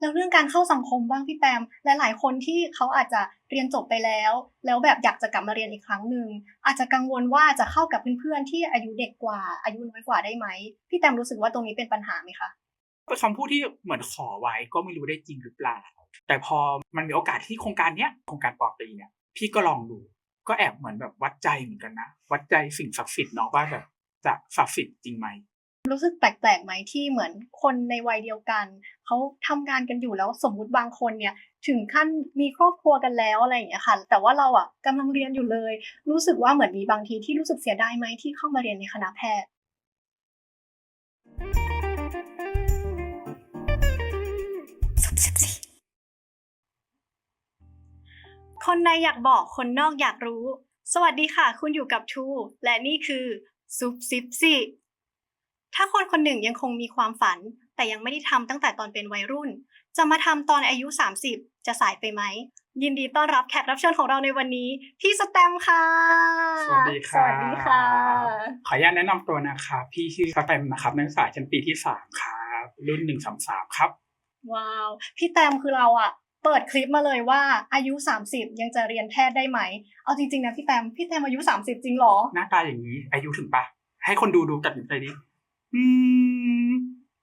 แล้วเรื่องการเข้าสังคมบ้างพี่แตมและหลายคนที่เขาอาจจะเรียนจบไปแล้ว แล้วแบบอยากจะกลับมาเรียนอีกครั้งหนึ่งอาจจะกังวลว่าจะเข้ากับเพื่อนๆที่อายุเด็กกว่า อายุน้อยกว่าได้ไหมพี่แตมรู้สึกว่าตรงนี้เป็นปัญหาไหมคะเป็นคำพูดที่เหมือนขอไว้ก็ไม่รู้ได้จริงหรือเปล่า แต่พอมันมีโอกาสที่โครงการเนี้ยโครงการปอตีเนี่ยพี่ก็ลองดู ก็แอบเหมือนแบบวัดใจเหมือนกันนะ วัดใจสิ่งศักดิ์สิทธิ์เนาะว่าแบบจะศักดิ์สิทธิ์จริงไหม รู้สึกแปลกๆไหมที่เหมือนคนในวัยเดียวกันเขาทำงานกันอยู่แล้วสมมุติบางคนเนี่ยถึงขั้นมีครอบครัวกันแล้วอะไรอย่างเงี้ยค่ะ แต่ว่าเราอะกำลังเรียนอยู่เลย รู้สึกว่าเหมือนมีบางทีที่รู้สึกเสียดายไหมที่เข้ามาเรียนในคณะแพทย์คนในอยากบอกคนนอกอยากรู้ สวัสดีค่ะ คุณอยู่กับทู และนี่คือซุปซิปซิ ถ้าคนคนหนึ่งยังคงมีความฝัน แต่ยังไม่ได้ทำตั้งแต่ตอนเป็นวัยรุ่น จะมาทำตอนอายุ 30 จะสายไปไหม ยินดีต้อนรับแขกรับเชิญของเราในวันนี้ พี่สแตมป์ค่ะ สวัสดีคสรับวัสดีค่ะ ขออนุญาตแนะนำตัวนะครับพี่ชื่อสแตมนะครับนักศึกษาชั้นปีที่สามครับรุ่นหนึ่งสามสามครับ ว้าว พี่แตมคือเราอะเปิดคลิปมาเลยว่าอายุ 30 ยังจะเรียนแพทย์ได้ไหม เอาจริงๆนะพี่แตมพี่แตมอายุ 30 จริงเหรอ หน้าตาอย่างนี้อายุถึงปะให้คนดูดูตัดสินใจดิ อืม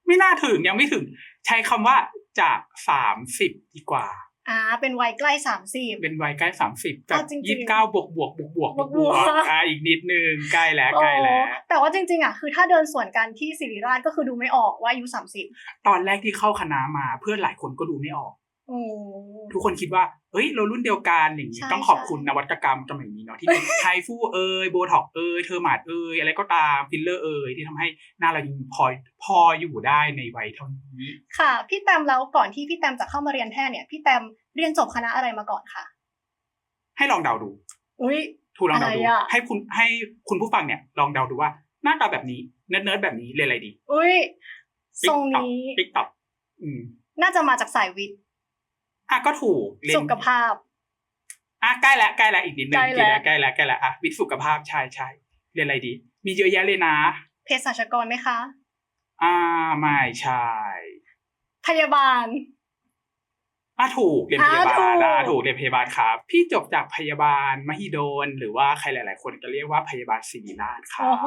ไม่น่าถึงยังไม่ถึง ใช้คำว่าจากสามสิบดีกว่าอ่าเป็นวัยใกล้30เป็นวัยใกล้สามสิบกับเอาจริงๆยี่สิบเก้าบวกบวกบวกบวกบวกบบววกกอ่าอีกนิดนึงใกล้แล้วใกล้แล้วโอ้แต่ว่าจริงๆอะคือถ้าเดินสวนกันที่ศิริราชก็คือดูไม่ออกว่าอายุ30ตอนแรกที่เข้าคณะมาเพื่อนหลายคนก็ดูไม่ออกโอ้ ทุกคนคิดว่า เฮ้ย เรารุ่นเดียวกันอย่างนี้ใช่ต้องขอบคุณใช่นวัตกรรมสมัยนี้เนาะที่เป็นไทฟูเอยโบท็อกเอยเทอร์มาดเอยอะไรก็ตามฟิลเลอร์เอยที่ทำให้หน้าเรายังพอพออยู่ได้ในวัยเท่านี้ ค่ะ พี่แตมแล้วก่อนที่พี่แตมจะเข้ามาเรียนแพทย์เนี่ย พี่แตมเรียนจบคณะอะไรมาก่อนคะให้ลองเดาดู อุ้ยทูลองเดาดูอะไรอะให้คุณให้คุณผู้ฟังเนี่ย ลองเดาดูว่าหน้าตาแบบนี้เนิร์ดเนิร์ดแบบนี้เรียนอะไรดี อุ้ยทรงนี้ติ๊กต็อกอืมน่าจะมาจากสายวิทย์ อะก็ถูกเรียนสุขภาพอะใกล้แล้วใกล้แล้วอีกนิดนึงใกล้แล้วใกล้แล้วใกล้แล้วอะวิทย์สุขภาพใช่ใช่เรียนอะไรดี มีเยอะแยะเลยนะเภสัชกรไหมคะ อ่าไม่ใช่พยาบาลอะถูกเรียนพยาบาอ่าลถูกอะถูกเรียนพยาบาลครับ พี่จบจากพยาบาลมหิดลหรือว่าใครหลาย ๆ คนก็เรียกว่าพยาบาลศิริราชครับโอ้โห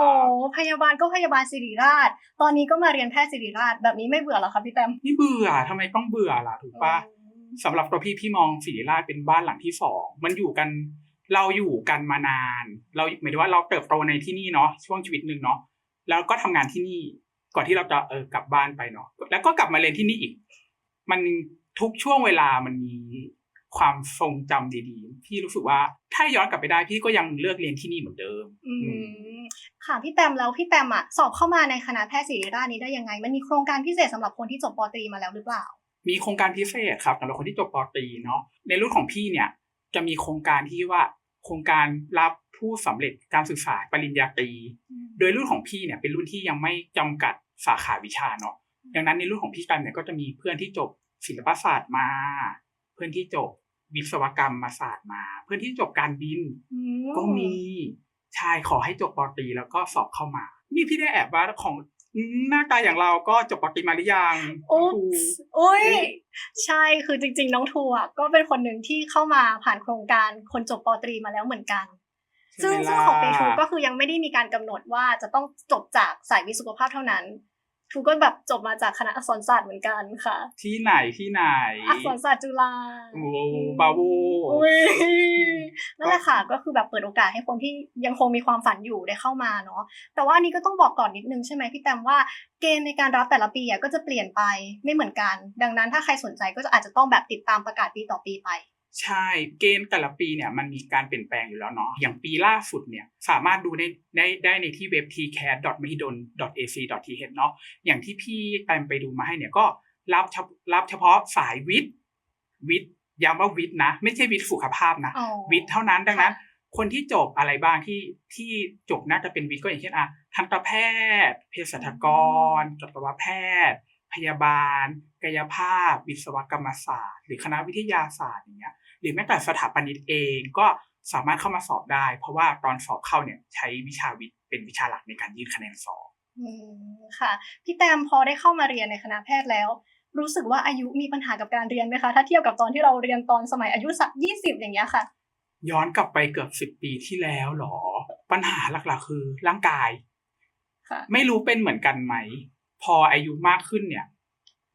พยาบาลก็พยาบาลศิริราช ตอนนี้ก็มาเรียนแพทย์ศิริราชแบบนี้ไม่เบื่อเหรอคะพี่แตมนี่เบื่อทำไมต้องเบื่อล่ะถูกปะ สำหรับตัวพี่พี่มองศิริราชเป็นบ้านหลังที่สองมันอยู่กันเราอยู่กันมานาน เราหมายถึงว่าเราเติบโตในที่นี่เนาะช่วงชีวิตหนึ่งเนาะแล้วก็ทำงานที่นี่ก่อนที่เราจะเออกลับบ้านไปเนาะแล้วก็กลับมาเรียนที่นี่อีก มันทุกช่วงเวลามันมีความทรงจำดีๆ พี่รู้สึกว่าถ้าย้อนกลับไปได้พี่ก็ยังเลือกเรียนที่นี่เหมือนเดิม อืมค่ะพี่แตมแล้วพี่แตมอะสอบเข้ามาในคณะแพทย์ศิริราชนี้ได้ยังไง มันมีโครงการพิเศษสำหรับคนที่จบปอตรีมาแล้วหรือเปล่า มีโครงการพิเศษครับสำหรับคนที่จบปอตรีเนาะในรุ่นของพี่เนี่ยจะมีโครงการที่ว่าโครงการรับผู้สำเร็จการศึกษาปริญญาตรี โดยรุ่นของพี่เนี่ยเป็นรุ่นที่ยังไม่จำกัดสาขาวิชาเนาะดังนั้นในรุ่นของพี่กันเนี่ยก็จะมีเพื่อนที่จบศิลปศาสตร์มา เพื่อนที่จบวิศวกรรมมาศาสตร์มา เพื่อนที่จบการบินอืมก็มีใช่ขอให้จบปอตรีแล้วก็สอบเข้ามา นี่พี่ได้แอบว่าของอืม หน้าตาอย่างเราก็จบปอตรีมาหรือยังอุ๊ครูบอุ้ยเอ๊ะใช่คือจริง ๆ น้องทัวร์ก็เป็นคนหนึ่งที่เข้ามาผ่านโครงการคนจบปอตรีมาแล้วเหมือนกัน ซึ่งใช่ไหมซึ่งล่ะของปีทูก็คือยังไม่ได้มีการกำหนดว่าจะต้องจบจากสายวิศวสุขภาพเท่านั้นทูก็แบบจบมาจากคณะอักษรศาสตร์เหมือนกันค่ะ ที่ไหนที่ไหน อักษรศาสตร์จุฬาโอ้บาโวอุ้ย นั่นแหละค่ะก็คือแบบเปิดโอกาสให้คนที่ยังคงมีความฝันอยู่ได้เข้ามาเนาะแต่ว่าอันนี้ก็ต้องบอกก่อนนิดนึงใช่ไหมพี่แตมว่าเกณฑ์ในการรับแต่ละปีอะก็จะเปลี่ยนไปไม่เหมือนกัน ดังนั้นถ้าใครสนใจก็จะอาจจะต้องแบบติดตามประกาศปีต่อปีไปใช่เกณฑ์แต่ละปีเนี่ยมันมีการเปลี่ยนแปลงอยู่แล้วเนาะอย่างปีล่าสุดเนี่ยสามารถดูได้ได้ได้ในที่เว็บ tcat.mahidol.ac.th เนาะอย่างที่พี่แตมไปดูมาให้เนี่ยก็รับเฉพรับเฉพาะสายวิทย์วิทย์ ย้ำว่าวิทย์นะ ไม่ใช่วิทย์สุขภาพนะอ๋อวิทย์เท่านั้นดังนั้น คนที่จบอะไรบ้างที่ที่จบน่าจะเป็นวิทย์ก็อย่างเช่นอะทันตแพทย์เภสัชกรสัตวแพทย์ พยาบาล กายภาพ วิศวกรรมศาสตร์ หรือคณะวิทยาศาสตร์อย่างเงี้ยหรือแม้แต่สถาปนิกเองก็สามารถเข้ามาสอบได้ เพราะว่าตอนสอบเข้าเนี่ยใช้วิชาวิทย์เป็นวิชาหลักในการยื่นคะแนนสอบอืมค่ะพี่แตมพอได้เข้ามาเรียนในคณะแพทย์แล้ว รู้สึกว่าอายุมีปัญหากับการเรียนไหมคะ ถ้าเทียบกับตอนที่เราเรียนตอนสมัยอายุสักยี่สิบอย่างเงี้ยค่ะ ย้อนกลับไปเกือบสิบปีที่แล้วเหรอ ปัญหาหลักๆ คือร่างกายค่ะไม่รู้เป็นเหมือนกันไหม พออายุมากขึ้นเนี่ย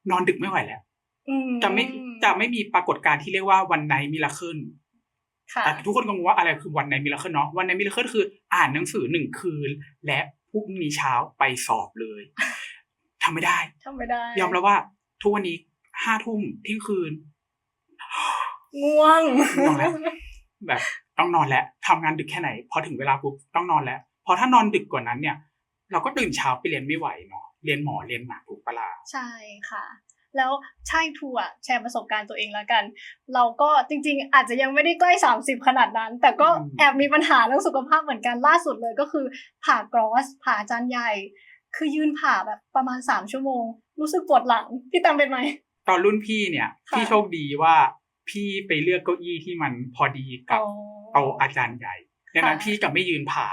นอนดึกไม่ไหวแล้วอืมจะไม่จะไม่มีปรากฏการณ์ที่เรียกว่าวันไนมิราเคิลค่ะแต่ทุกคนก็งงว่าอะไรคือวันไนมิราเคิลเนาะวันไนมิราเคิลคือ อ่านหนังสือหนึ่งคืน และพรุ่งนี้เช้าไปสอบเลยทำไม่ได้ทำไม่ได้ ยอมรับว่า ทุกวันนี้ห้าทุ่มเที่ยงคืน ง่วงง่วงแล้วแบบต้องนอนแล้วทำงานดึกแค่ไหน พอถึงเวลาปุ๊บต้องนอนแล้วพอถ้านอนดึกกว่านั้นเนี่ย เราก็ตื่นเช้าไปเรียนไม่ไหวเนาะเรียนหมอเรียนหนักถูกปะล่ะใช่ค่ะแล้วใช่ทัวร์แชร์ประสบการณ์ตัวเองแล้วกัน เราก็จริงๆ อาจจะยังไม่ได้ใกล้ 30 ขนาดนั้น แต่ก็แอบมีปัญหาเรื่องสุขภาพเหมือนกันล่าสุดเลยก็คือ ผ่ากรอสผ่าอาจารย์ใหญ่ คือยืนผ่าแบบประมาณ3ชั่วโมง รู้สึกปวดหลัง พี่ตามเป็นไหม ตอนรุ่นพี่เนี่ยค่ะพี่โชคดีว่าพี่ไปเลือกเก้าอี้ที่มันพอดีกับโต๊ะอาจารย์ใหญ่ดังนั้นค่ะพี่กับไม่ยืนผ่า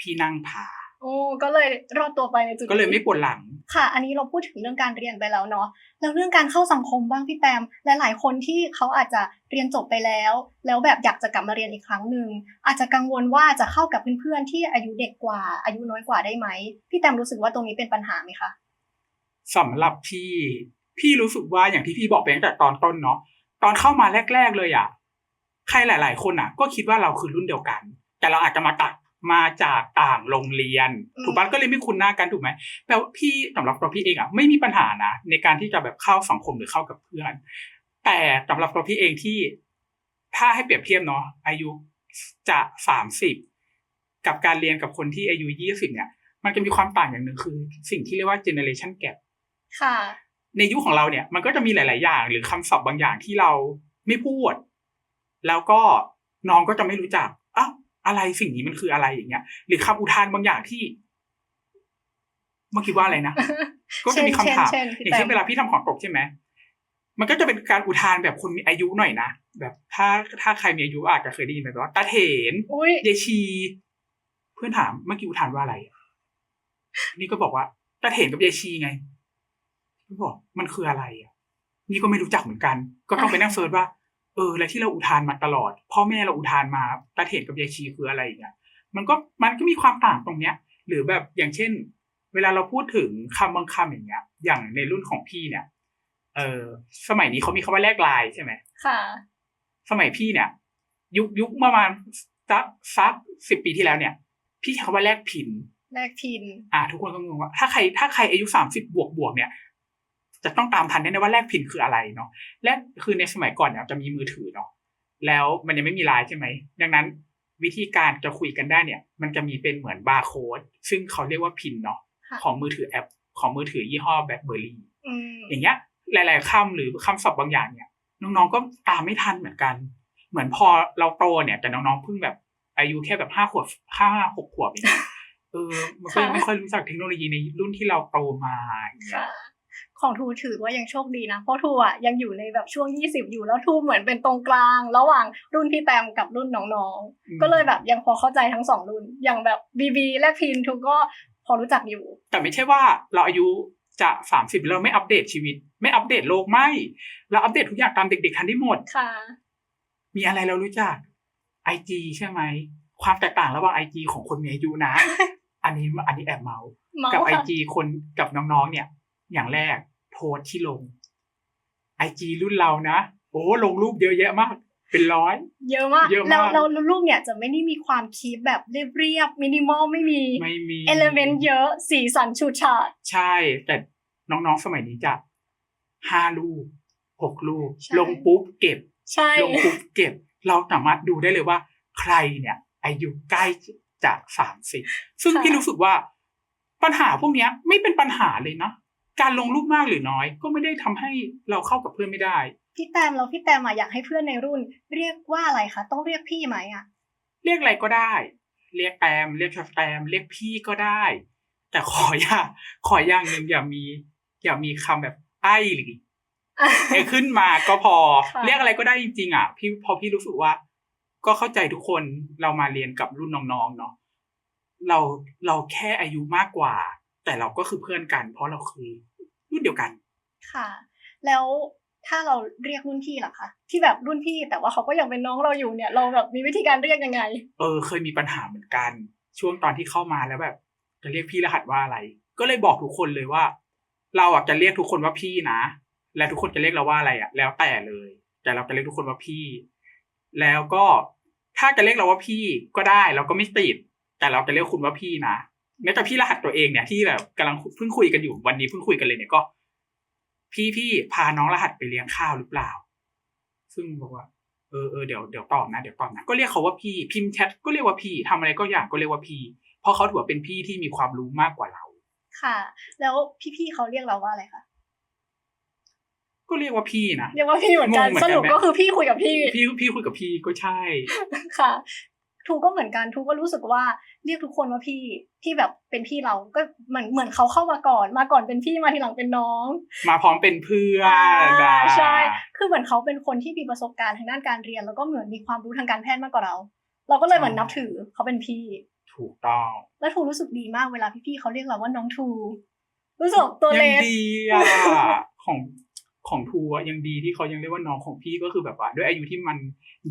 พี่นั่งผ่า โอ้ก็เลยรอดตัวไปในจุดก็เลยนี้ไม่ปวดหลัง ค่ะ อันนี้เราพูดถึงเรื่องการเรียนไปแล้วเนาะแล้วเรื่องการเข้าสังคมบ้างพี่แตมและหลายคนที่เขาอาจจะเรียนจบไปแล้ว แล้วแบบอยากจะกลับมาเรียนอีกครั้งหนึ่งอาจจะกังวลว่าจะเข้ากับเพื่อนๆที่อายุเด็กกว่า อายุน้อยกว่าได้ไหมพี่แตมรู้สึกว่าตรงนี้เป็นปัญหาไหมคะสำหรับพี่พี่รู้สึกว่าอย่างที่พี่บอกไปตั้งแต่ตอนต้นเนาะตอนเข้ามาแรก ๆ เลยอะ่ะใครหลาย ๆ คนอะ ก็คิดว่าเราคือรุ่นเดียวกัน แต่เราอาจจะมาตัก มาจากต่างโรงเรียนอืมถูกปะก็เลยไม่คุ้นหน้ากันถูกไหมแปลว่าพี่สำหรับตัวพี่เองอะไม่มีปัญหานะ ในการที่จะแบบเข้าสังคมหรือเข้ากับเพื่อน แต่สำหรับตัวพี่เองที่ถ้าให้เปรียบเทียบเนาะอายุจะสามสิบกับการเรียนกับคนที่อายุยี่สิบเนี่ย มันจะมีความต่างอย่างหนึ่งคือ สิ่งที่เรียกว่า generation gap ค่ะ ในยุคของเราเนี่ย มันก็จะมีหลาย ๆ อย่าง หรือคำศัพท์บางอย่างที่เราไม่พูด แล้วก็น้องก็จะไม่รู้จัก อ้าวอะไรสิ่งนี้มันคืออะไรอย่างเงี้ย หรือคำอุทานบางอย่างที่เมื่อกี้ว่าอะไรนะก็จะมีคำถามเช่นเช่นอย่างเช่นพี่แต้มเวลาพี่ทำของตกใช่ไหมมันก็จะเป็นการอุทานแบบคนมีอายุหน่อยนะแบบถ้าถ้าใครมีอายุอาจจะเคยได้ยินแบบว่าตาเถนอุ้ยยายชี เพื่อนถามเมื่อกี้อุทานว่าอะไรอะนี่ก็บอกว่าตาเถนกับยายชีไงพี่บอกมันคืออะไรอะ นี่ก็ไม่รู้จักเหมือนกัน ก็ต้องไปนั่งเฟิร์ชว่า เออแล้วที่เราอุทานมาตลอด พ่อแม่เราอุทานมาตาเถนกับยายชีคืออะไรอย่างเงี้ยมันก็มันก็มีความต่างตรงเนี้ย หรือแบบอย่างเช่น เวลาเราพูดถึงคำบางคำอย่างเงี้ย อย่างในรุ่นของพี่เนี่ย เออสมัยนี้เขามีคำว่าแลกไลายใช่ไหมค่ะ สมัยพี่เนี่ย ยุคยุคประมาณสักสักสิบปีที่แล้วเนี่ย พี่ใช้คำว่าแลกพินแลกพิน อ่า ทุกคนก็งงว่าถ้าใครถ้าใครอายุสามสิบบวกบวกเนี่ย จะต้องตามทันแน่ๆว่าแลกพินคืออะไรเนาะแลกคือในสมัยก่อนเนี่ยจะมีมือถือเนาะแล้วมันยังไม่มีไลน์ใช่ไหมดังนั้นวิธีการจะคุยกันได้เนี่ย มันจะมีเป็นเหมือนบาร์โค้ดซึ่งเขาเรียกว่าพินเนาะค่ะของมือถือแอป ของมือถือยี่ห้อแบล็คเบอร์รี่อืมอย่างเงี้ย หลาย ๆคำหรือคำศัพท์บางอย่างเนี่ยน้องๆก็ตามไม่ทันเหมือนกัน เหมือนพอเราโตเนี่ยแต่น้องๆเพิ่งแบบอายุแค่แบบห้าขวบห้าหกขวบเองเออมันก็ยังไม่ค่อยรู้จักเทคโนโลยีในรุ่นที่เราโตมาอย่างเงี้ค่ะย ของทูถือว่ายังโชคดีนะ เพราะทูอะยังอยู่ในแบบช่วง 20 อยู่แล้วทูเหมือนเป็นตรงกลาง ระหว่างรุ่นพี่แตมกับรุ่นน้องอืมๆก็เลยแบบยังพอเข้าใจทั้งสองรุ่น อย่างแบบบีบีและพินทูก็พอรู้จักอยู่ แต่ไม่ใช่ว่าเราอายุจะสามสิบเราไม่อัปเดตชีวิต ไม่อัปเดตโลกไม่ เราอัปเดตทุกอย่างตามเด็กๆทันได้หมดค่ะ มีอะไรเรารู้จักไอจีใช่ไหม ความแตกต่างระหว่างไอจีของคนมีอายุนะ อันนี้อันนี้แอบเมาส์เมากับไอค่ะจีคนกับน้องๆเนี่ย อย่างแรกโพสต์ที่ลงไอจีรุ่นเรานะ โอ้ลงรูปเยอะแยะมาก เป็นร้อย เยอะมากเยอะมากแล้วแล้วรูปเนี่ยจะไม่ได้มีความคีปแบบเรียบๆมินิมอลไม่มีไม่มีเอลเมนต์เยอะสีสันฉูดฉาดใช่ แต่น้องๆสมัยนี้จะห้ารูปหกรูปใช่ลงปุ๊บเก็บใช่ลงปุ๊บเก็บ เราสามารถดูได้เลยว่า ใครเนี่ย อายุใกล้จะสามสิบซึ่งพี่รู้สึกว่าปัญหาพวกเนี้ยไม่เป็นปัญหาเลยนะ การลงรูปมากหรือน้อย ก็ไม่ได้ทำให้เราเข้ากับเพื่อนไม่ได้ พี่แตมแล้วพี่แตมอะอยากให้เพื่อนในรุ่น เรียกว่าอะไรคะต้องเรียกพี่ไหมอะเรียกอะไรก็ได้ เรียกแตมเรียกแตมเรียกพี่ก็ได้ แต่ขออย่าขออย่างหนึ่งอย่ามีอย่ามีคำแบบไอ้หรือไอ้ขึ้นมาก็พอค่ะเรียกอะไรก็ได้จริงๆอะพี่พอพี่รู้สึกว่า ก็เข้าใจทุกคนเรามาเรียนกับรุ่นน้องๆเนาะเราเราแค่อายุมากกว่า แต่เราก็คือเพื่อนกัน เพราะเราคือรุ่นเดียวกัน ค่ะ แล้วถ้าเราเรียกรุ่นพี่ล่ะคะที่แบบรุ่นพี่แต่ว่าเขาก็ยังเป็นน้องเราอยู่เนี่ย เราแบบมีวิธีการเรียกยังไง เออ เคยมีปัญหาเหมือนกัน ช่วงตอนที่เข้ามาแล้วแบบจะเรียกพี่รหัสว่าอะไร ก็เลยบอกทุกคนเลยว่า เราอะจะเรียกทุกคนว่าพี่นะ และทุกคนจะเรียกเราว่าอะไรอะ แล้วแต่เลย แต่เราจะเรียกทุกคนว่าพี่ แล้วก็ถ้าจะเรียกเราว่าพี่ก็ได้เราก็ไม่ติด แต่เราจะเรียกคุณว่าพี่นะ แม้แต่พี่รหัสตัวเองเนี่ยที่แบบกำลังเพิ่งคุยกันอยู่วันนี้เพิ่งคุยกันเลยเนี่ยก็ พี่พี่พาน้องรหัสไปเลี้ยงข้าวหรือเปล่า ซึ่งบอกว่าเออเออเดี๋ยวเดี๋ยวตอบนะเดี๋ยวตอบนะก็เรียกเขาว่าพี่พิมพ์แชทก็เรียกว่าพี่ทำอะไรก็อย่างก็เรียกว่าพี่ เพราะเขาถือว่าเป็นพี่ที่มีความรู้มากกว่าเรา ค่ะ แล้วพี่ๆเขาเรียกเราว่าอะไรคะก็เรียกว่าพี่นะเรียกว่าพี่เหมือนกันงงเหมือนสกันรุปไหมก็คือพี่คุยกับพี่ พี่พี่คุยกับพี่ก็ใช่ค่ะ ทูก็เหมือนกันทูก็รู้สึกว่าเรียกทุกคนว่าพี่ที่แบบเป็นพี่เราก็เหมือนเหมือนเขาเข้ามาก่อน มาก่อนเป็นพี่มาทีหลังเป็นน้อง มาพร้อมเป็นเพื่อนอ่านะใช่คือเหมือนเขาเป็นคนที่มีประสบการณ์ทางด้านการเรียน แล้วก็เหมือนมีความรู้ทางการแพทย์มากกว่าเรา เราก็เลยเหมือนนับถือเขาเป็นพี่ ถูกต้อง แล้วทูรู้สึกดีมากเวลาพี่ๆเขาเรียกเราว่าน้องทูรู้สึกตัวยัเล็กดีอะของ ของทัวร์ยังดีที่เขายังเรียกว่าน้องของพี่ก็คือแบบว่า ด้วยอายุที่มัน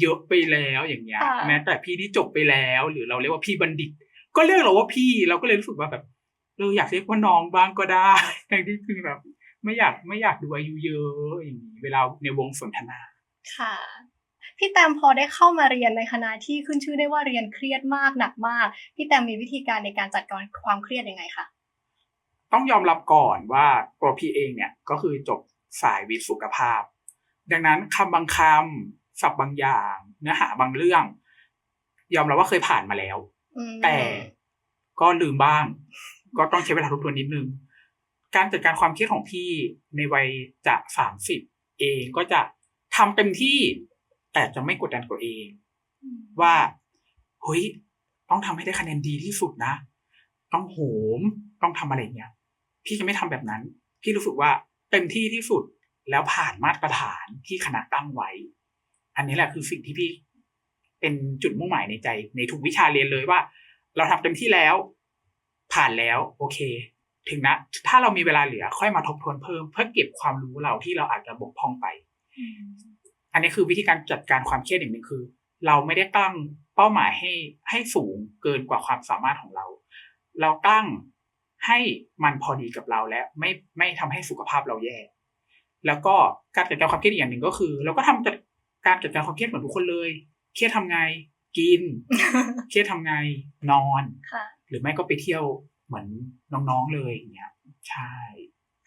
เยอะไปแล้วอย่างเงี้ยค่ะแม้แต่พี่ที่จบไปแล้ว หรือเราเรียกว่าพี่บัณฑิต ก็เรียกเราว่าพี่เราก็เลยรู้สึกว่าแบบเราอยากเรียกว่าน้องบ้างก็ได้ทั้งที่คือแบบ ไม่อยากไม่อยากดูอายุเยอะอย่างนี้เวลาในวงสนทนา ค่ะพี่แตมพอได้เข้ามาเรียนในคณะที่ขึ้นชื่อได้ว่าเรียนเครียดมากหนักมากพี่แตมมีวิธีการในการจัดการความเครียดยังไงคะต้องยอมรับก่อนว่าตัวพี่เองเนี่ยก็คือจบ สายวิทย์สุขภาพ ดังนั้นคำบางคำศัพท์บางอย่าง เนื้อหาบางเรื่อง ยอมรับว่าเคยผ่านมาแล้วอืมแต่ก็ลืมบ้าง ก็ต้องใช้เวลาทบทวนนิดนึง การจัดการความเครียดของพี่ในวัยจะสามสิบเองก็จะทำเต็มที่แต่จะไม่กดดันตัวเอง ว่าเฮ้ยต้องทำให้ได้คะแนนดีที่สุดนะ ต้องโหมต้องทำอะไรเงี้ย พี่จะไม่ทำแบบนั้น พี่รู้สึกว่า เต็มที่ที่สุดแล้วผ่านมาตรฐานที่คณะตั้งไว้ อันนี้แหละคือสิ่งที่พี่ เป็นจุดมุ่งหมายในใจ ในทุกวิชาเรียนเลยว่า เราทำเต็มที่แล้ว ผ่านแล้ว โอเค ถึงนะ ถ้าเรามีเวลาเหลือค่อยมาทบทวนเพิ่ม เพื่อเก็บความรู้เราที่เราอาจจะบกพร่องไปอันนี้คือวิธีการจัดการความเครียดอย่างหนึ่งคือ เราไม่ได้ตั้งเป้าหมายให้ให้สูงเกินกว่าความสามารถของเรา เราตั้ง ให้มันพอดีกับเราและไม่ไม่ทำให้สุขภาพเราแย่ แล้วก็การจัดการความเครียดอีกอย่างหนึ่งก็คือ เราก็ทำจัดการจัดการความเครียดเหมือนทุกคนเลย เครียดทำไง กิน เครียดทำไงนอนค่ะหรือไม่ก็ไปเที่ยวเหมือนน้องๆเลยอย่างเงี้ยใช่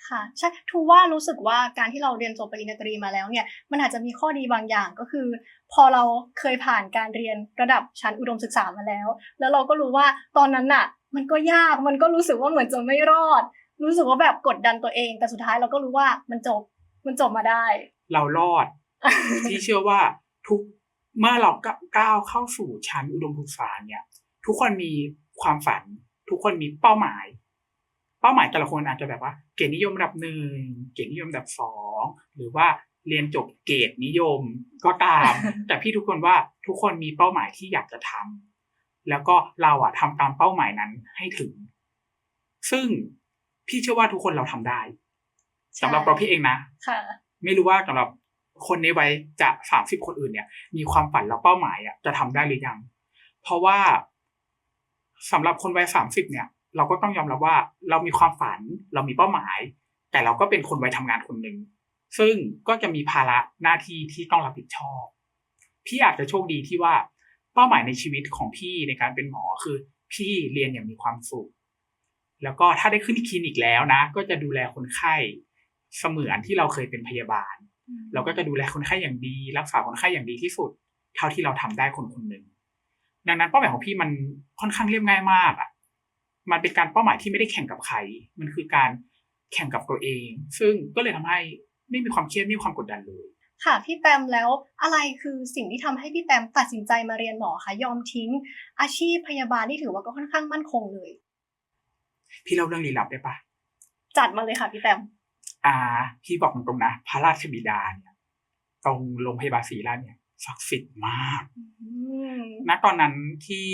ค่ะใช่ทูว่ารู้สึกว่าการที่เราเรียนจบปริญญาตรีมาแล้วเนี่ย มันอาจจะมีข้อดีบางอย่างก็คือ พอเราเคยผ่านการเรียนระดับชั้นอุดมศึกษามาแล้ว แล้วเราก็รู้ว่าตอนนั้นน่ะ มันก็ยากมันก็รู้สึกว่าเหมือนจะไม่รอด รู้สึกว่าแบบกดดันตัวเอง แต่สุดท้ายเราก็รู้ว่ามันจบมันจบมาได้ เรารอด ที่เชื่อว่าทุกเมื่อเราก้าวเข้าสู่ชั้นอุดมศึกษาเนี่ย ทุกคนมีความฝัน ทุกคนมีเป้าหมาย เป้าหมายแต่ละคนอาจจะแบบว่า เกรดนิยมระดับหนึ่งเกรดนิยมระดับสองหรือว่าเรียนจบเกรดนิยมก็ตาม แต่พี่ทุกคนว่าทุกคนมีเป้าหมายที่อยากจะทำ แล้วก็เราอะทำตามเป้าหมายนั้นให้ถึง ซึ่งพี่เชื่อว่าทุกคนเราทำได้สำหรับตัวพี่เองนะค่ะไม่รู้ว่าสำหรับคนในวัยจะสามสิบคนอื่นเนี่ย มีความฝันแล้วเป้าหมายอะจะทำได้หรือยัง เพราะว่าสำหรับคนวัยสามสิบเนี่ย เราก็ต้องยอมรับว่า เรามีความฝันเรามีเป้าหมาย แต่เราก็เป็นคนวัยทำงานคนหนึ่งซึ่งก็จะมีภาระหน้าที่ที่ต้องรับผิดชอบ พี่อาจจะโชคดีที่ว่า เป้าหมายในชีวิตของพี่ในการเป็นหมอคือ พี่เรียนอย่างมีความสุข แล้วก็ถ้าได้ขึ้นคลินิกแล้วนะ ก็จะดูแลคนไข้เสมือนที่เราเคยเป็นพยาบาล เราก็จะดูแลคนไข้อย่างดี รักษาคนไข้อย่างดีที่สุด เท่าที่เราทำได้คนคนหนึ่งดังนั้นเป้าหมายของพี่มันค่อนข้างเรียบง่ายมากอะมันเป็นการเป้าหมายที่ไม่ได้แข่งกับใคร มันคือการแข่งกับตัวเอง ซึ่งก็เลยทำให้ไม่มีความเครียดไม่มีความกดดันเลย ค่ะพี่แตมแล้วอะไรคือสิ่งที่ทำให้พี่แตมตัดสินใจมาเรียนหมอคะยอมทิ้ง อาชีพพยาบาลที่ถือว่าก็ค่อนข้างมั่นคงเลย พี่เล่าเรื่องลี้ลับได้ปะจัดมาเลยค่ะพี่แตมอ่า พี่บอกตรงๆนะ พระราชบิดาเนี่ยตรงโรงพยาบาลศรีราชเนี่ยศักดิ์สิทธิ์มากอืมณตอนนั้นที่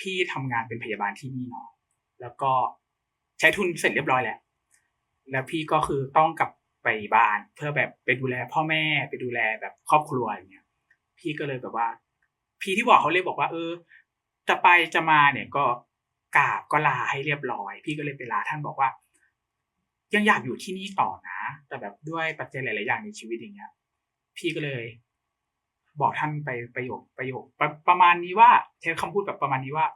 พี่ทำงานเป็นพยาบาลที่นี่เนาะแล้วก็ใช้ทุนเสร็จเรียบร้อยแล้ว แล้วพี่ก็คือต้องกลับ ไปบ้านเพื่อแบบไปดูแลพ่อแม่ไปดูแลแบบครอบครัวอย่างเงี้ยพี่ก็เลยแบบว่า พี่ที่บอกเขาเลยบอกว่า เออ จะไปจะมาเนี่ยก็กราบก็ลาให้เรียบร้อย พี่ก็เลยไปลาท่านบอกว่า ยังอยากอยู่ที่นี่ต่อนะ แต่แบบด้วยปัจจัยหลาย ๆ อย่างในชีวิตอย่างเงี้ย พี่ก็เลย บอกท่านไปประโยคประโยคประประมาณนี้ว่าใช้คำพูดแบบประมาณนี้ว่า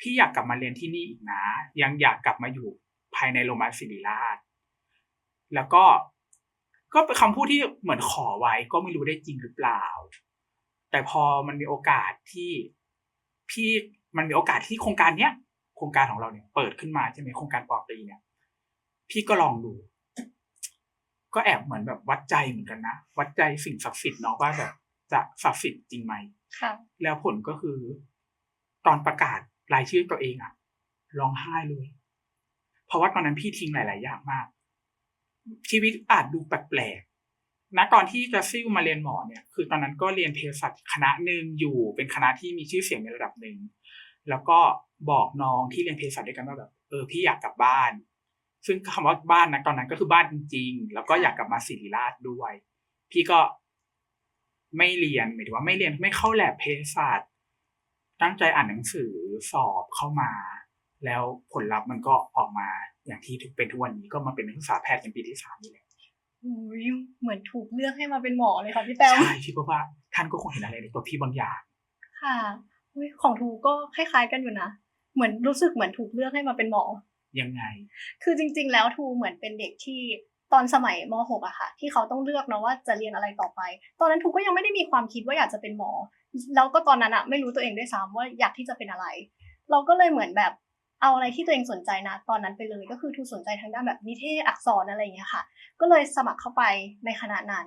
พี่อยากกลับมาเรียนที่นี่อีกนะ ยังอยากกลับมาอยู่ภายในโรงพยาบาลศิริราช แล้วก็ก็เป็นคำพูดที่เหมือนขอไว้ ก็ไม่รู้ได้จริงหรือเปล่า แต่พอมันมีโอกาสที่พี่มันมีโอกาสที่โครงการเนี้ยโครงการของเราเนี่ยเปิดขึ้นมาใช่ไหมโครงการปอตรีเนี่ย พี่ก็ลองดู ก็แอบเหมือนแบบวัดใจเหมือนกันนะวัดใจสิ่งศักดิ์สิทธิ์เนาะว่าแบบจะศักดิ์สิทธิ์จริงไหมค่ะ แล้วผลก็คือ ตอนประกาศรายชื่อตัวเองอะร้องไห้เลย เพราะว่าตอนนั้นพี่ทิ้งหลาย ๆ อย่างมาก ชีวิตอาจดูแปลกๆณตอนที่จะซิ่วมาเรียนหมอเนี่ย คือตอนนั้นก็เรียนเภสัชคณะหนึ่งอยู่เป็นคณะที่มีชื่อเสียงในระดับหนึ่งแล้วก็บอกน้องที่เรียนเภสัชด้วยกันว่าแบบเออพี่อยากกลับบ้าน ซึ่งคำว่าบ้านนะตอนนั้นก็คือบ้านจริง ๆ แล้วก็อยากกลับมาศิริราชด้วย พี่ก็ไม่เรียนหมายถึงว่าไม่เรียนไม่เข้าแลบเภสัชตั้งใจอ่านหนังสือสอบเข้ามา แล้วผลลัพธ์มันก็ออกมา อย่างที่ถึงเป็นทุกวันนี้ก็มาเป็นนักศึกษาแพทย์ในปีที่สามนี่แหละอุ้ยเหมือนถูกเลือกให้มาเป็นหมอเลยค่ะพี่แต้มใช่พี่ก็ว่าท่านก็คงเห็นอะไรในตัวพี่บางอย่าง ค่ะอุ๊ยของทูก็คล้ายๆกันอยู่นะเหมือนรู้สึกเหมือนถูกเลือกให้มาเป็นหมอ ยังไง คือจริง ๆ แล้วทูเหมือนเป็นเด็กที่ตอนสมัยม .6 อะค่ะ ที่เขาต้องเลือกเนาะว่าจะเรียนอะไรต่อไป ตอนนั้นทูก็ยังไม่ได้มีความคิดว่าอยากจะเป็นหมอ แล้วก็ตอนนั้นอะไม่รู้ตัวเองด้วยซ้ำว่าอยากที่จะเป็นอะไร เราก็เลยเหมือนแบบ เอาอะไรที่ตัวเองสนใจนะตอนนั้นไปเลยก็คือทูสนใจทางด้านแบบนิเทศอักษรอะไรอย่างเงี้ยค่ะ ก็เลยสมัครเข้าไปในคณะนั้น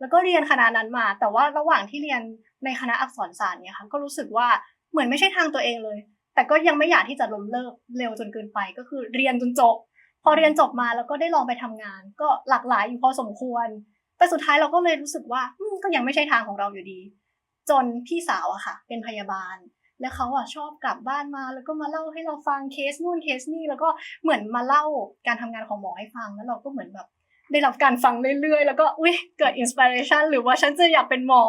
แล้วก็เรียนคณะนั้นมา แต่ว่าระหว่างที่เรียนในคณะอักษรศาสตร์เนี่ยค่ะก็รู้สึกว่าเหมือนไม่ใช่ทางตัวเองเลย แต่ก็ยังไม่อยากที่จะล้มเลิกเร็วจนเกินไป ก็คือเรียนจนจบ พอเรียนจบมาแล้วก็ได้ลองไปทำงาน ก็หลากหลายอยู่พอสมควร แต่สุดท้ายเราก็เลยรู้สึกว่าก็ยังไม่ใช่ทางของเราอยู่ดี จนพี่สาวอะค่ะ เป็นพยาบาล แล้วเขาอะชอบกลับบ้านมา แล้วก็มาเล่าให้เราฟังเคสนู่นเคสนี่แล้วก็เหมือนมาเล่าการทำงานของหมอให้ฟังแล้วเราก็เหมือนแบบได้รับการฟังเรื่อยๆ แล้วก็อุ้ยเกิดอินสปิเรชันหรือว่าฉันจะอยากเป็นหมอ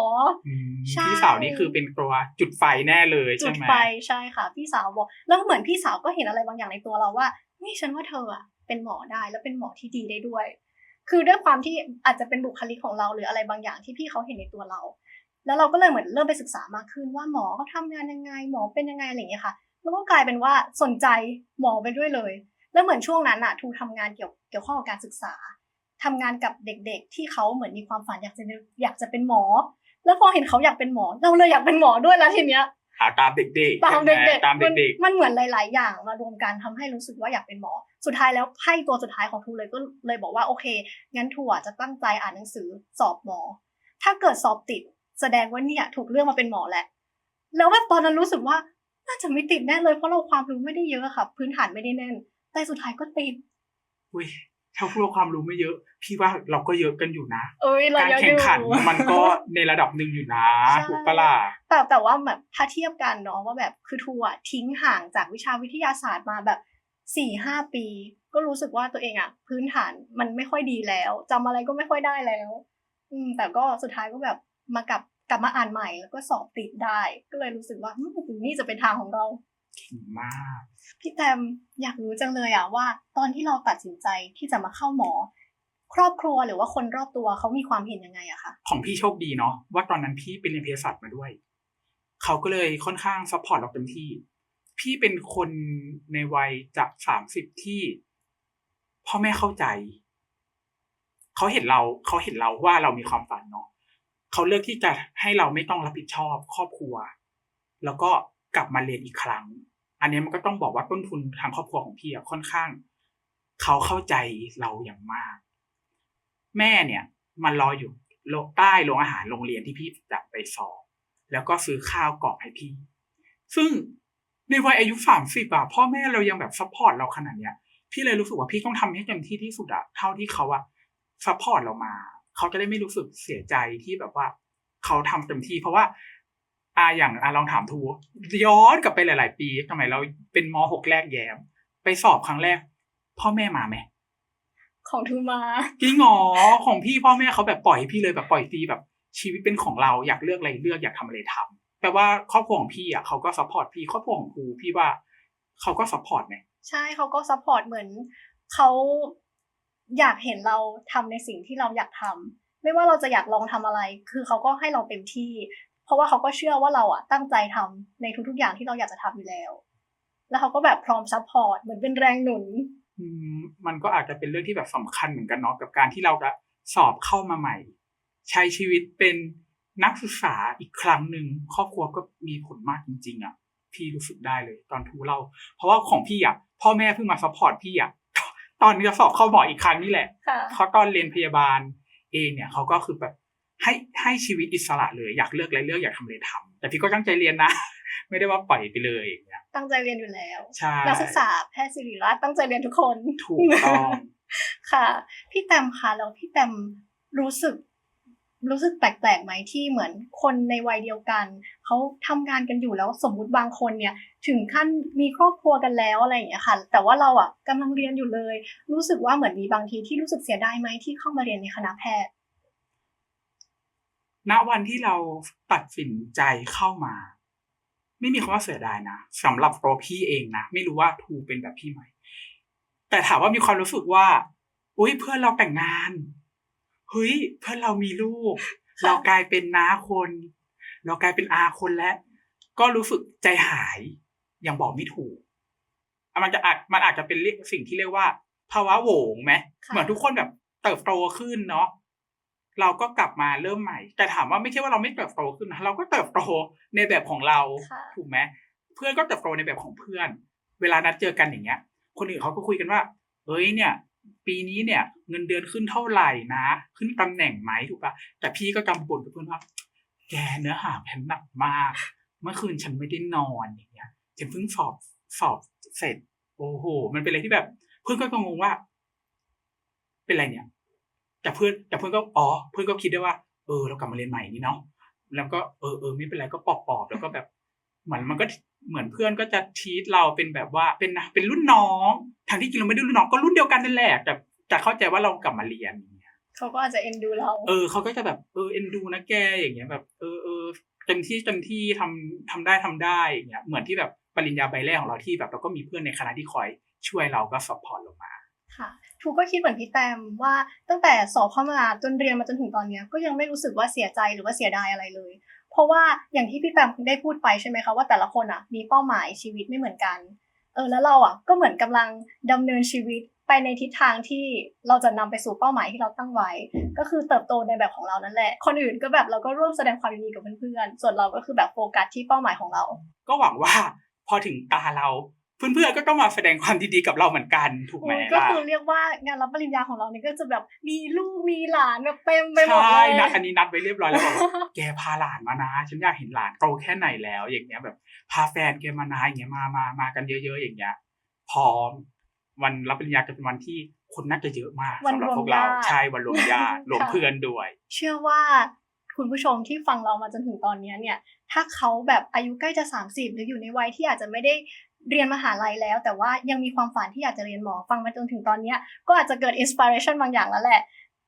อืมใช่พี่สาวนี่คือเป็นตัวจุดไฟแน่เลยจุใช่ดไหมไฟใช่ค่ะ พี่สาวบอกแล้วเหมือนพี่สาวก็เห็นอะไรบางอย่างในตัวเราว่านี่ฉันว่าเธออะเป็นหมอได้แล้วเป็นหมอที่ดีได้ด้วย คือด้วยความที่อาจจะเป็นบุคลิกของเราหรืออะไรบางอย่างที่พี่เขาเห็นในตัวเรา แล้วเราก็เลยเหมือนเริ่มไปศึกษามากขึ้นว่าหมอเขาทำงานยังไง หมอเป็นยังไงอะไรอย่างเงี้ยค่ะ แล้วก็กลายเป็นว่าสนใจหมอไปด้วยเลย แล้วเหมือนช่วงนั้นอะทูทำงานเกี่ยวเกี่ยวข้องกับการศึกษาทำงานกับเด็กๆ ที่เขาเหมือนมีความฝันอยากจะอยากจะเป็นหมอ แล้วพอเห็นเขาอยากเป็นหมอ เราเลยอยากเป็นหมอด้วยแล้วทีเนี้ยหาตามเด็กๆตามใช่ไหเด็กๆตามมันเด็กมันเหมือนหลาย ๆ อย่างมารวมกันทำให้รู้สึกว่าอยากเป็นหมอ สุดท้ายแล้วไพ่ตัวสุดท้ายของทูเลยก็เลยบอกว่าโอเค งั้นทูอะจะตั้งใจอ่านหนังสือสอบหมอ ถ้าเกิดสอบติด แสดงว่าเนี่ยถูกเลือกมาเป็นหมอแหละ แล้วแบบตอนนั้นรู้สึกว่าน่าจะไม่ติดแน่เลยเพราะเราความรู้ไม่ได้เยอะค่ะ พื้นฐานไม่ได้แน่น แต่สุดท้ายก็ติดๆอุ้ยถ้าพวกความรู้ไม่เยอะ พี่ว่าเราก็เยอะกันอยู่นะเอ้ยเราการเยอะอแข่งยู่ขันมันก็ในระดับหนึ่งอยู่นะใช่ถูกปะล่ะแต่แต่ว่าแบบถ้าเทียบกันเนาะว่าแบบคือทัวร์ทิ้งห่างจากวิชาวิทยาศาสตร์มาแบบสี่ห้าปี ก็รู้สึกว่าตัวเองอะพื้นฐานมันไม่ค่อยดีแล้วจำอะไรก็ไม่ค่อยได้แล้ว อืมแต่ก็สุดท้ายก็แบบมากลับ กลับมาอ่านใหม่แล้วก็สอบติดได้ ก็เลยรู้สึกว่าอืมนี่จะเป็นทางของเราเก่งมากพี่แตมอยากรู้จังเลยอะว่า ตอนที่เราตัดสินใจที่จะมาเข้าหมอ ครอบครัวหรือว่าคนรอบตัวเขามีความเห็นยังไงอะคะของพี่โชคดีเนาะว่าตอนนั้นพี่เป็นเรียนเภสัชมาด้วยเขาก็เลยค่อนข้างซัพพอร์ตเราเต็มที่ พี่เป็นคนในวัยจากสามสิบที่ พ่อแม่เข้าใจเขาเห็นเราเขาเห็นเราว่าเรามีความฝันเนาะ เขาเลือกที่จะให้เราไม่ต้องรับผิดชอบครอบครัว แล้วก็กลับมาเรียนอีกครั้ง อันนี้มันก็ต้องบอกว่าต้นทุนทางครอบครัวของพี่อะค่อนข้าง เขาเข้าใจเราอย่างมาก แม่เนี่ยมันรออยู่ใต้โรงอาหารโรงเรียนที่พี่จะไปสอบ แล้วก็ซื้อข้าวกล่องให้พี่ ซึ่งในวัยอายุสามสิบอะพ่อแม่เรายังแบบซัพพอร์ตเราขนาดเนี้ยพี่เลยรู้สึกว่าพี่ต้องทำให้เต็มที่ที่สุดอะเท่าที่เขาอะซัพพอร์ตเรามา เขาจะได้ไม่รู้สึกเสียใจที่แบบว่า เขาทำเต็มที่ เพราะว่าอาอย่างอาลองถามทูย้อนกลับไปหลาย ๆ ปีสมัยเราเป็นมหกแรกแย้ม ไปสอบครั้งแรก พ่อแม่มาไหมขของทูมาจริงเหรอของพี่พ่อแม่เขาแบบปล่อยให้พี่เลยแบบปล่อยฟรีแบบชีวิตเป็นของเราอยากเลือกอะไรเลือกอยากทำอะไรทำแปลว่าครอบครัวของพี่อะเขาก็ซัพพอร์ตพี่ครอบครัวของครูพี่ว่าเขาก็ซัพพอร์ตไหมใช่เขาก็ซัพพอร์ตเหมือนเขา อยากเห็นเราทำในสิ่งที่เราอยากทำไม่ว่าเราจะอยากลองทำอะไร คือเขาก็ให้เราเต็มที่ เพราะว่าเขาก็เชื่อว่าเราอะตั้งใจทำในทุกๆอย่างที่เราอยากจะทำอยู่แล้ว แล้วเขาก็แบบพร้อมซัพพอร์ตเหมือนเป็นแรงหนุนมันก็อาจจะเป็นเรื่องที่แบบสำคัญเหมือนกันเนาะกับการที่เราจะสอบเข้ามาใหม่ ใช้ชีวิตเป็นนักศึกษาอีกครั้งหนึ่งครอบครัวก็มีผลมากจริง ๆอะพี่รู้สึกได้เลยตอนทูเราเพราะว่าของพี่อะพ่อแม่เพิ่งมาซัพพอร์ตพี่อะ ตอนจะสอบเข้าหมออีกครั้งนี่แหละค่ะเพราะตอนเรียนพยาบาลเองเนี่ยเขาก็คือแบบให้ให้ชีวิตอิสระเลยอยากเลือกอะไรเลือกอยากทำอะไรทำแต่พี่ก็ตั้งใจเรียนนะ ไม่ได้ว่าปล่อยไปเลยอย่างเงี้ยตั้งใจเรียนอยู่แล้วใช่นักศึกษาแพทย์ศิริราชตั้งใจเรียนทุกคนถูกต้องค่ะ พี่แตมคะแล้วพี่แตมรู้สึกรู้สึกแปลกๆไหมที่เหมือนคนในวัยเดียวกันเขาทำงานกันอยู่แล้วสมมุติบางคนเนี่ยถึงขั้นมีครอบครัวกันแล้วอะไรอย่างเงี้ยค่ะ แต่ว่าเราอะกำลังเรียนอยู่เลย รู้สึกว่าเหมือนมีบางทีที่รู้สึกเสียดายไหมที่เข้ามาเรียนในคณะแพทย์ณวันที่เราตัดสินใจเข้ามา ไม่มีคำว่าเสียดายนะสำหรับตัวพี่เองนะไม่รู้ว่าทูเป็นแบบพี่ไหมแต่ถามว่ามีความรู้สึกว่าอุ้ยเพื่อนเราแต่งงานเฮ้ยเพื่อนเรามีลูก เรากลายเป็นน้าคน เรากลายเป็นอาคนแล้ว ก็รู้สึกใจหายยังบอกไม่ถูกอะมันจะอาจมันอาจจะเป็นเรียกสิ่งที่เรียกว่า ภาวะโหวงไหมค่ะเหมือนทุกคนแบบเติบโตขึ้นเนาะเราก็กลับมาเริ่มใหม่ แต่ถามว่าไม่ใช่ว่าเราไม่เติบโตขึ้นนะเราก็เติบโตในแบบของเราค่ะถูกไหมเพื่อนก็เติบโตในแบบของเพื่อน เวลานัดเจอกันอย่างเงี้ย คนอื่นเขาก็คุยกันว่าเอ้ยเนี่ย ปีนี้เนี่ย เงินเดือนขึ้นเท่าไหร่นะ ขึ้นตำแหน่งไหมถูกปะแต่พี่ก็จำบ่นกับเพื่อนว่า แกเนื้อหาแผ่นหนักมาก เมื่อคืนฉันไม่ได้นอนอย่างเงี้ยฉันเพิ่งสอบสอบเสร็จ โอ้โห มันเป็นอะไรที่แบบ เพื่อนก็งงว่า เป็นอะไรเนี่ย แต่เพื่อนแต่เพื่อนก็อ๋อเพื่อนก็คิดได้ว่า เออ เรากลับมาเรียนใหม่นี่เนาะแล้วก็เออเออไม่เป็นไรก็ปอบปอบแล้วก็แบบ เหมือนมันก็เหมือนเพื่อนก็จะทีตเราเป็นแบบว่าเป็นนะเป็นรุ่นน้องทางที่จริงเราไม่ได้รุ่นน้องก็รุ่นเดียวกันนั่นแหละแต่แต่เข้าใจว่าเรากลับมาเรียน เงี้ยเขาก็อาจจะเอ็นดูเรา เออเขาก็จะแบบเออเอ็นดูนะแกอย่างเงี้ยแบบเออเออเต็มที่เต็มที่ทำทำได้ทำได้อย่างเงี้ยเหมือนที่แบบปริญญาใบแรกของเราที่แบบเราก็มีเพื่อนในคณะที่คอยช่วยเราก็สปอร์ตเรามาค่ะทูก็คิดเหมือนพี่แตมว่าตั้งแต่สอบเข้ามาจนเรียนมาจนถึงตอนเนี้ยก็ยังไม่รู้สึกว่าเสียใจหรือว่าเสียดายอะไรเลย เพราะว่าอย่างที่พี่แตมได้พูดไปใช่ไหมคะว่าแต่ละคนอะมีเป้าหมายชีวิตไม่เหมือนกันเออแล้วเราอะก็เหมือนกำลังดำเนินชีวิต ไปในทิศทางที่เราจะนำไปสู่เป้าหมายที่เราตั้งไว้ ก็คือเติบโตในแบบของเรานั่นแหละ คนอื่นก็แบบเราก็ร่วมแสดงความยินดีกับเพื่อนๆ ส่วนเราก็คือแบบโฟกัสที่เป้าหมายของเรา ก็หวังว่าพอถึงตาเราเพื่อนๆก็ต้องมาแสดงความดีๆกับเราเหมือนกันถูกไหมโอ้ยก็ล่ะคือเรียกว่างานรับปริญญาของเราเนี่ยก็จะแบบมีลูกมีหลานแบบเต็มไปหมดใช่เลยนัดอันนี้นัดไว้เรียบร้อยแล้วบอกว่าแกพาหลานมานะฉันอยากเห็นหลานโตแค่ไหนแล้ว อย่างเงี้ยแบบพาแฟนแกมานะอย่างเงี้ยมามามากันเยอะ ๆ อย่างเงี้ยพร้อม วันรับปริญญาจะเป็นวันที่คนน่าจะเยอะมากวันสำหรับรวมพวกเราญาติใช่วันรวมญาติรวมค่ะเพื่อนด้วย เชื่อว่าคุณผู้ชมที่ฟังเรามาจนถึงตอนเนี้ยเนี่ย ถ้าเขาแบบอายุใกล้จะ 30 หรืออยู่ในวัยที่อาจจะไม่ได้เรียนมหาลัยแล้ว แต่ว่ายังมีความฝันที่อยากจะเรียนหมอฟังมาจนถึงตอนเนี้ยก็อาจจะเกิดอินสปิเรชันบางอย่างแล้วแหละ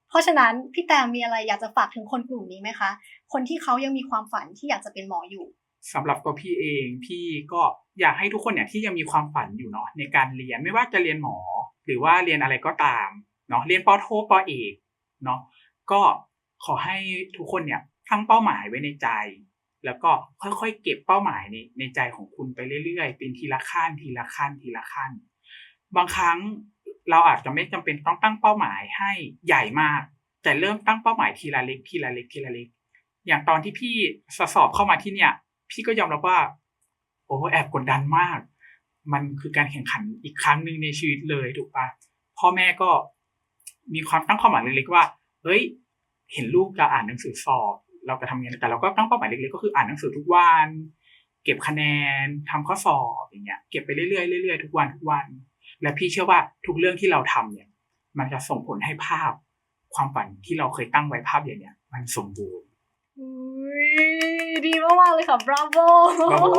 เพราะฉะนั้นพี่แตมมีอะไรอยากจะฝากถึงคนกลุ่มนี้ไหมคะ คนที่เขายังมีความฝันที่อยากจะเป็นหมออยู่สำหรับตัวพี่เองพี่ก็ อยากให้ทุกคนเนี่ยที่ยังมีความฝันอยู่เนาะในการเรียนไม่ว่าจะเรียนหมอ หรือว่าเรียนอะไรก็ตามเนาะเรียนปอโทปอเอกเนาะก็ขอให้ทุกคนเนี่ยตั้งเป้าหมายไว้ในใจ แล้วก็ค่อยๆ เก็บเป้าหมายในในใจของคุณไปเรื่อยๆ เป็นทีละขั้นทีละขั้นทีละขั้น บางครั้งเราอาจจะไม่จำเป็นต้องตั้งเป้าหมายให้ใหญ่มาก แต่เริ่มตั้งเป้าหมายทีละเล็กทีละเล็กทีละเล็ก อย่างตอนที่พี่สอบเข้ามาที่เนี่ย พี่ก็ยอมรับว่า โอ้แอบกดดันมาก มันคือการแข่งขันอีกครั้งหนึ่งในชีวิตเลยถูกปะพ่อแม่ก็มีความตั้งความหมายเล็กๆว่า เฮ้ย เห็นลูกจะอ่านหนังสือสอบ เราจะทำยังไงแต่เราก็ตั้งเป้าหมายเล็กๆก็คืออ่านหนังสือทุกวัน เก็บคะแนนทำข้อสอบอย่างเงี้ย เก็บไปเรื่อยๆเรื่อยๆทุกวันทุกวัน และพี่เชื่อว่าทุกเรื่องที่เราทำเนี่ย มันจะส่งผลให้ภาพความฝันที่เราเคยตั้งไว้ภาพอย่างเนี้ยมันสมบูรณ์ ดีมากๆเลยค่ะ bravo บราโว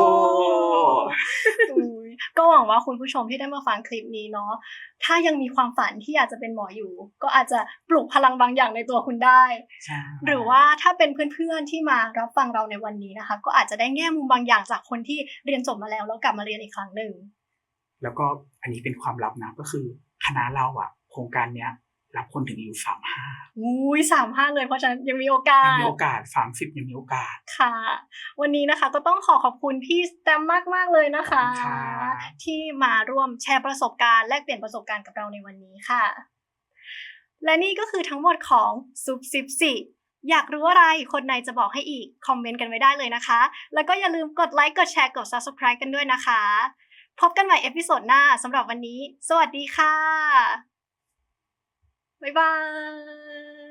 อุ๊ยก็หวังว่าคุณผู้ชมที่ได้มาฟังคลิปนี้เนาะ ถ้ายังมีความฝันที่อยากจะเป็นหมออยู่ ก็อาจจะปลุกพลังบางอย่างในตัวคุณได้ใช่หรือว่าถ้าเป็นเพื่อนๆที่มารับฟังเราในวันนี้นะคะ ก็อาจจะได้แง่มุมบางอย่างจากคนที่เรียนจบมาแล้วแล้วกลับมาเรียนอีกครั้งหนึ่ง แล้วก็อันนี้เป็นความลับนะก็คือคณะเราอะโครงการเนี้ย รับคนถึงอายุสามห้าอุ้ยสามห้าเลยเพราะฉะนั้นยังมีโอกายังสมีโอกาสสามสิบยังมีโอกาส ค่ะ วันนี้นะคะก็ต้องขอขอบคุณพี่สแตมมากมากๆเลยนะคะขอบคุณครับที่มาร่วมแชร์ประสบการณ์แลกเปลี่ยนประสบการณ์กับเราในวันนี้ค่ะ และนี่ก็คือทั้งหมดของซุปซิปสิอยากรู้อะไร คนในจะบอกให้อีก คอมเมนต์กันไว้ได้เลยนะคะ แล้วก็อย่าลืมกดไลค์ กดแชร์ กด subscribe กันด้วยนะคะ พบกันใหม่เอพิโซดหน้าสำหรับวันนี้ สวัสดีค่ะ บ๊ายบาย